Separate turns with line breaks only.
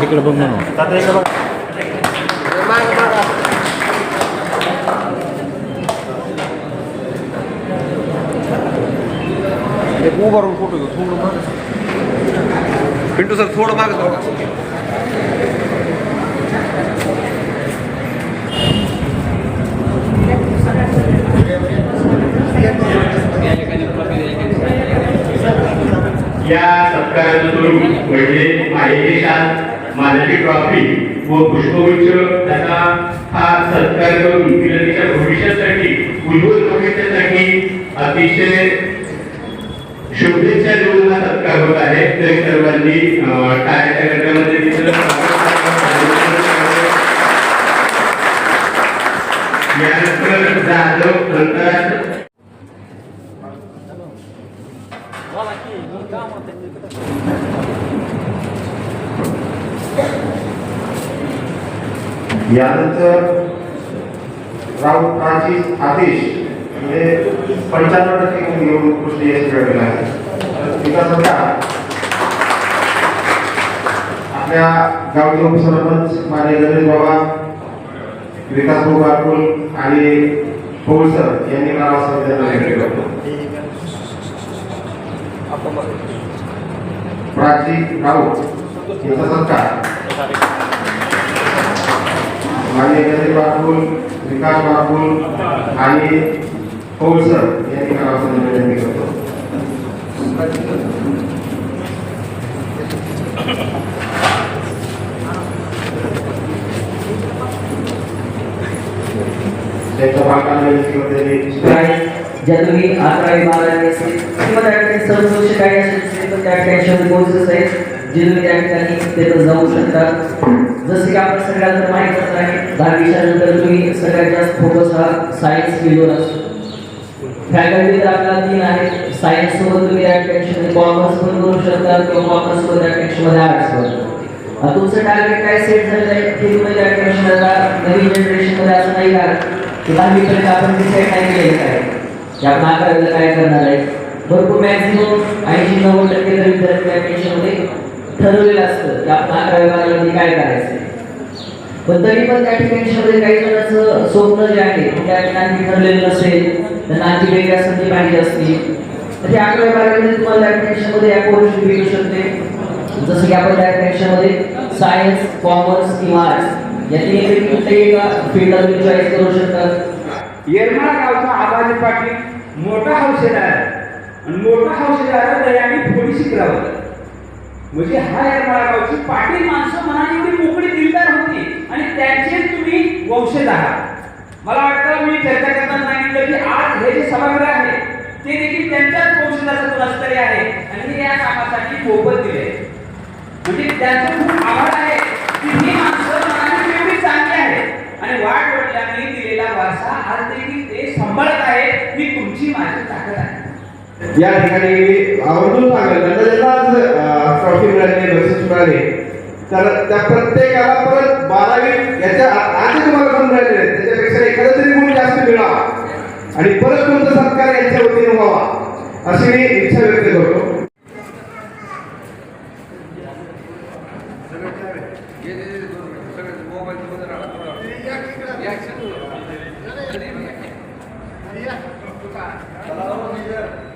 तिकडे बघ म्हणून.
एक उभारून फोटो घेऊ थोडं मागं. पिंटू सर थोडं मागं जाऊ
या सत्काराचं स्वरूप म्हणजे माहिती माझ्याची ट्रॉफी व पुष्पगुच्छ त्याचा हा सत्कार करून तिला तिच्या भविष्यासाठी उज्ज्वल भविष्यासाठी अतिशय शुभेच्छा देऊन हा सत्कार होत आहे. तरी सर्वांनी टाळ्याच्या गटामध्ये तिथं यानंतर जाधव अंतराळ
यानंतर राऊत प्राची आदेश म्हणजे पंच्याण्णव टक्के गुण घेऊन उत्कृष्ट यश मिळवलेला आहे. विकासाचा आपल्या गावचे उपसरपंच माने गणेश बाबा विकास भाऊ बारकुल आणि पौल सर यांनी मला संविधान केलं प्राची राऊत यांचा सत्कार. मान्य गणेश बारकुल विकास बारकुल आणि पौल यांनी करावं विनंती करतो. त्यांच्या पालकांना विनंती करतो
ज्या तुम्ही अकरावी बारावी असेल किंवा त्या ठिकाणी सर्व काही असेल तर त्या ठिकाणी कोर्सेस आहेत. जे तुम्ही त्या ठिकाणी तिथं जाऊ शकतात. जसे की आपण सगळ्यांना माहीतच आहे दहावीच्या नंतर तुम्ही सगळ्यात जास्त फोकस हा सायन्स फील्डवर असतो. फॅकल्टी तर आपल्याला तीन आहे सायन्स सोबत तुम्ही त्या टेन्शन कॉमर्स पण करू शकता किंवा कॉमर्स सोबत त्या टेन्शनमध्ये आर्ट्स पण. आता तुमचं टार्गेट काय सेट झालेलं आहे? की तुम्ही त्या टेन्शनला नवीन जनरेशनमध्ये असं नाही का? की दहावीपर्यंत आपण डिसाईड नाही केलं काय? की आपण अकरावीला काय करणार आहे? भरपूर मॅक्झिमम ऐंशी नव्वद टक्के तर विद्यार्थी त्या टेन्शनमध्ये ठरवलेलं असतं की आपण अकरावी बारावीमध्ये काय करायचं. पण तरी पण त्या ठिकाणी शब्द काही जणांचं स्वप्न जे आहे त्या ठिकाणी ठरलेलं नसेल त्यांना आणखी वेगळ्या संधी पाहिजे असतील. तर ते अकरावी बारावीमध्ये तुम्हाला त्या या कोर्स मिळू शकते. जसं की आपण त्या ठिकाणी सायन्स कॉमर्स किंवा आर्ट्स या तिन्ही कुठल्याही एका फील्डला तुम्ही चॉईस करू शकतात
येरमाळा गावचा आबाजी पाटील मोठा हौसेदार आहे. आणि मोठा हौसेदार दयाने म्हणजे हा या बाळगावची पाटील माणसं मनाने एवढी मोकळी दिलदार होती आणि त्यांचे तुम्ही वंशज आहात. मला वाटतं मी चर्चा करताना सांगितलं की आज हे जे सभागृह आहे ते देखील त्यांच्याच वंशजाचं कुणाच आहे आणि हे या कामासाठी मोफत दिले म्हणजे त्यांचं खूप आभार आहे की ही माणसं मनाने एवढी चांगली आहे आणि वाट वडिलांनी दिलेला वारसा आज देखील ते सांभाळत आहे ही तुमची माझी ताकद आहे.
या ठिकाणी त्या प्रत्येकाला परत बारावी याच्या आधी तुम्हाला गुण राहिले त्याच्यापेक्षा एखादा तरी गुण जास्त मिळावा. आणि परत तुमचा सत्कार यांच्या वतीने व्हावा अशी मी इच्छा व्यक्त करतो.
Yeah.